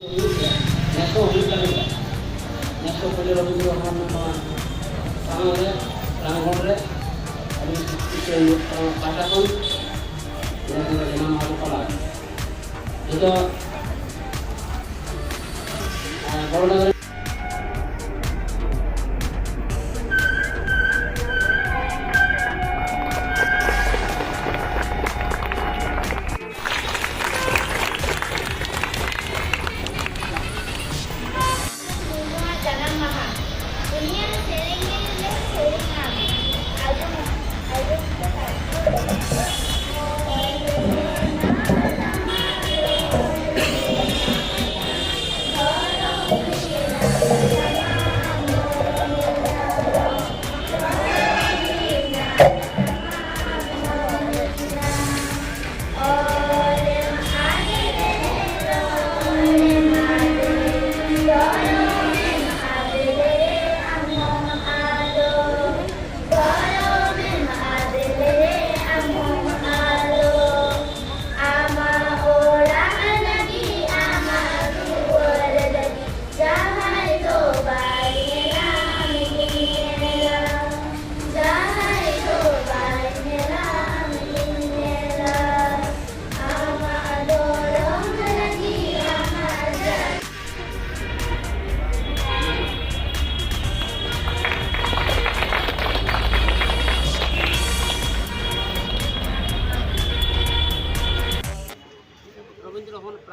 Next ಕೊಟ್ಟಿರೋ ಹಣ್ಣು ಸಾಮಾನ್ಯ ರಾಮಗೊಂಡ್ರೆ ಅದು ಕಾಟಕೊಂಡು ಕಲಾ ಇದು ಬಡನಗರ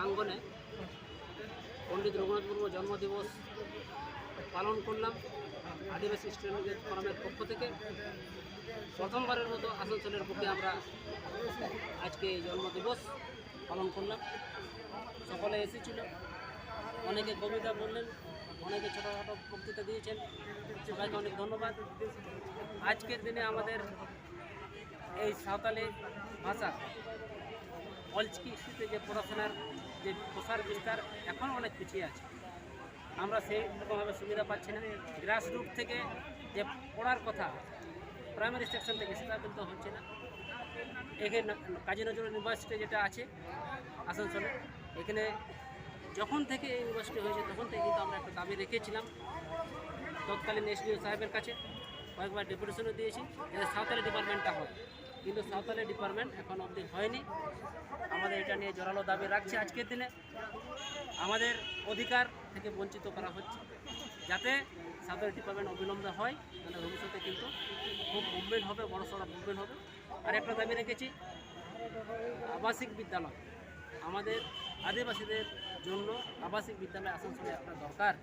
প্রাঙ্গণে পণ্ডিত রঘুনাথ মুর্মু জন্মদিবস পালন করলাম আদিবাসী স্টুডেন্ট ফোরামের পক্ষ থেকে। প্রথমবারের মতো আসানসোলের বুকে আমরা আজকে জন্মদিবস পালন করলাম। সকলে এসেছিল। অনেকে কবিতা বললেন, অনেকে ছোটোখাটো বক্তৃতা দিয়েছেন। সবাইকে অনেক ধন্যবাদ। আজকের দিনে আমাদের এই সাঁওতালি ভাষা অলচকি ইস্যুতে যে পড়াশোনার যে প্রসার বিস্তার, এখন অনেক পিছিয়ে আছে। আমরা সেই রকমভাবে সুবিধা পাচ্ছি না। গ্রাসরুট থেকে যে পড়ার কথা প্রাইমারি সেকশন থেকে, সেটা কিন্তু হচ্ছে না। এখানে কাজী নজরুল ইউনিভার্সিটি যেটা আছে, আসানসোলে, এখানে যখন থেকে এই ইউনিভার্সিটি হয়েছে, তখন থেকে কিন্তু আমরা একটা দাবি রেখেছিলাম। তৎকালীন এসডিও সাহেবের কাছে কয়েকবার ডেপুটেশনও দিয়েছি। যাতে সাঁওতালি ডিপার্টমেন্টটা হয় কিন্তু সাঁওতালি ডিপার্টমেন্ট এখন অবধি হয়নি। আমাদের এটা নিয়ে জোরালো দাবি রাখছে আজকের দিনে। আমাদের অধিকার থেকে বঞ্চিত করা হচ্ছে। যাতে সাঁওতালি ডিপার্টমেন্ট অবিলম্বে হয়, তাহলে ভবিষ্যতে কিন্তু খুব মুভমেন্ট হবে বড় সড়ো মুভমেন্ট হবে। আর একটা দাবি রেখেছি, আবাসিক বিদ্যালয়। আমাদের আদিবাসীদের জন্য আবাসিক বিদ্যালয় আসানসোলে একটা দরকার।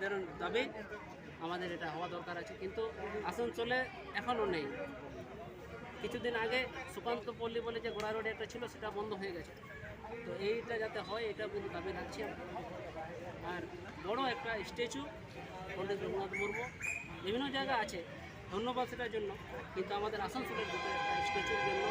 ধরে দাবি, আমাদের এটা হওয়া দরকার আছে। কিন্তু আসানসোলে এখনও নেই। কিছুদিন আগে সুকান্ত পল্লী বলে যে ঘোড়া রোডে একটা ছিল, সেটা বন্ধ হয়ে গেছে। তো এইটা যাতে হয়, এটা কিন্তু দাবি রাখছি আর বড় একটা স্ট্যাচু, পণ্ডিত রঘুনাথ মুর্মু, বিভিন্ন জায়গা আছে, ধন্যবাদ সেটার জন্য। কিন্তু আমাদের আসানসোলের একটা স্ট্যাচুর জন্য